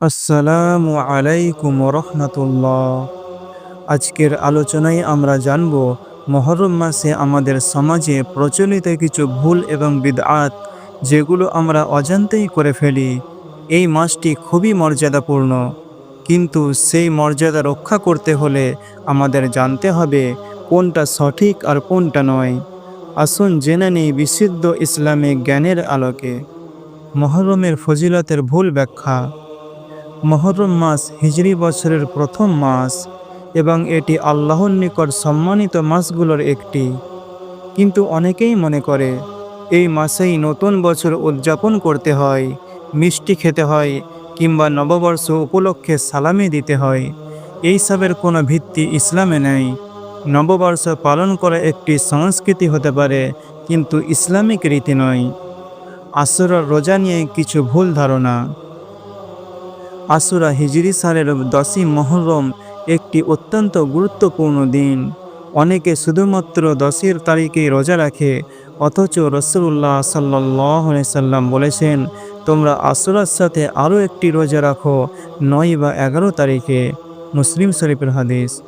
আসসালামু আলাইকুম রহমতুল্লাহ আজকের আলোচনায় আমরা জানব, মহরম মাসে আমাদের সমাজে প্রচলিত কিছু ভুল এবং বিদআত যেগুলো আমরা অজান্তেই করে ফেলি। এই মাসটি খুবই মর্যাদাপূর্ণ। কিন্তু সেই মর্যাদা রক্ষা করতে হলে আমাদের জানতে হবে, কোনটা সঠিক আর কোনটা নয়। আসুন জেনে নেই বিশুদ্ধ ইসলামিক জ্ঞানের আলোকে। মহরমের ফজিলতের ভুল ব্যাখ্যা। মহরম মাস হিজরি বছরের প্রথম মাস এবং এটি আল্লাহর নিকট সম্মানিত মাসগুলোর একটি। কিন্তু অনেকেই মনে করে, এই মাসেই নতুন বছর উদযাপন করতে হয়, মিষ্টি খেতে হয় কিংবা নববর্ষ উপলক্ষে সালামি দিতে হয়। এইসবের কোনো ভিত্তি ইসলামে নেই। নববর্ষ পালন করা একটি সংস্কৃতি হতে পারে, কিন্তু ইসলামিক রীতি নয়। আসরের রোজা নিয়ে কিছু ভুল ধারণা। আসুরা হিজরি সালের দশই মহরম একটি অত্যন্ত গুরুত্বপূর্ণ দিন। অনেকে শুধুমাত্র দশের তারিখেই রোজা রাখে, অথচ রসুল্লাহ সাল্লাহ সাল্লাম বলেছেন, তোমরা আসুরার সাথে আরও একটি রোজা রাখো, নয় বা এগারো তারিখে। মুসলিম শরীফের হাদিস।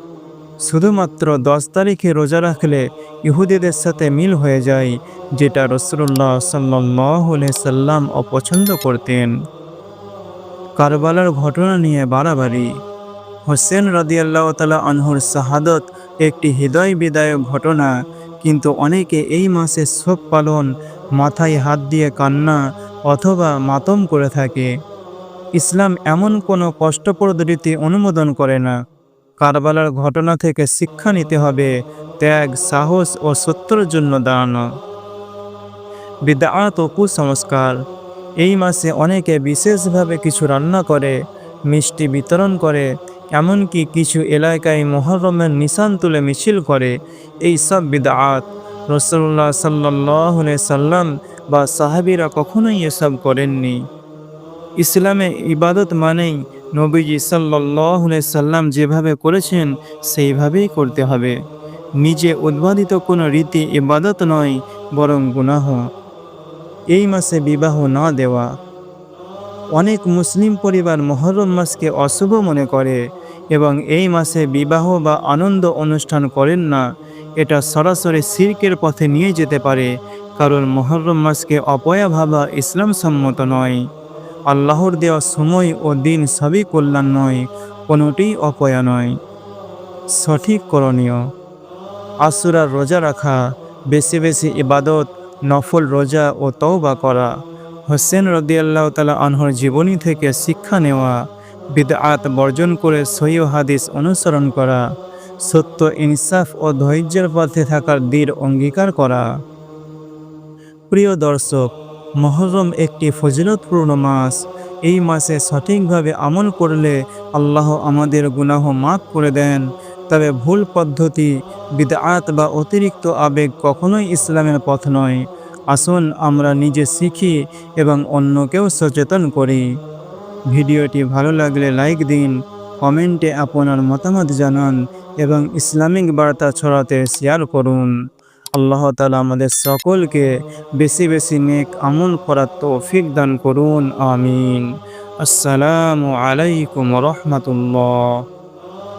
শুধুমাত্র দশ তারিখে রোজা রাখলে ইহুদিদের সাথে মিল হয়ে যায়, যেটা রসুল্লাহ সাল্লাহ সাল্লাম অপছন্দ করতেন। কারবালার ঘটনা নিয়ে বাড়াবাড়ি। হোসেন রদিয়াল্লাহ তালা আনহুর শাহাদত একটি হৃদয় বিদায়ক ঘটনা, কিন্তু অনেকে এই মাসে শোক পালন, মাথায় হাত দিয়ে কান্না অথবা মাতম করে থাকে। ইসলাম এমন কোনো কষ্টপ্রদ রীতি অনুমোদন করে না। কারবালার ঘটনা থেকে শিক্ষা নিতে হবে, ত্যাগ, সাহস ও সত্যর জন্য দাঁড়ানো। বিদাত ও কুসংস্কার এই মাসে অনেকে বিশেষভাবে কিছু রান্না করে, মিষ্টি বিতরণ করে, এমনকি কিছু এলাকায় মহরমের নিশান তুলে মিছিল করে। এই সব বিদাত রসল্লা সাল্লাহ সাল্লাম বা সাহাবিরা কখনোই এসব করেননি। ইসলামে ইবাদত মানেই নবীজি সাল্লাহ সাল্লাম যেভাবে করেছেন, সেইভাবেই করতে হবে। নিজে উদ্ভাদিত কোনো রীতি ইবাদত নয়, বরং গুনাহ। এই মাসে বিবাহ না দেওয়া। অনেক মুসলিম পরিবার মহরম মাসকে অশুভ মনে করে এবং এই মাসে বিবাহ বা আনন্দ অনুষ্ঠান করেন না। এটা সরাসরি সিরকের পথে নিয়ে যেতে পারে, কারণ মহরম মাসকে অপয়া ভাবা ইসলাম সম্মত নয়। আল্লাহর দেওয়া সময় ও দিন সবই কল্যাণ নয় কোনোটি অপয়া নয়। সঠিক করণীয়। আসুরার রোজা রাখা, বেশি বেশি ইবাদত নফল রোজা ও তওবা করা। হোসেন রদিয়াল্লাহ তালা আনহর জীবনী থেকে শিক্ষা নেওয়া, বিদআত বর্জন করে সহিহ হাদিস অনুসরণ করা, সত্য ইনসাফ ও ধৈর্যের পথে থাকার দৃঢ় অঙ্গীকার করা। প্রিয় দর্শক, মহরম একটি ফজিলতপূর্ণ মাস। এই মাসে সঠিকভাবে আমল করলে আল্লাহ আমাদের গুনাহ মাফ করে দেন। তবে ভুল পদ্ধতি, বিদআত বা অতিরিক্ত আবেগ কখনোই ইসলামের পথ নয়। আসুন আমরা নিজে শিখি এবং অন্যকেও সচেতন করি। ভিডিওটি ভালো লাগলে লাইক দিন, কমেন্টে আপনার মতামত জানান এবং ইসলামিক বার্তা ছড়াতে শেয়ার করুন। আল্লাহ তালা আমাদের সকলকে বেশি বেশি নেক আমল করার তৌফিক দান করুন, আমিন। আসসালামু আলাইকুম রহমতুল্লাহ।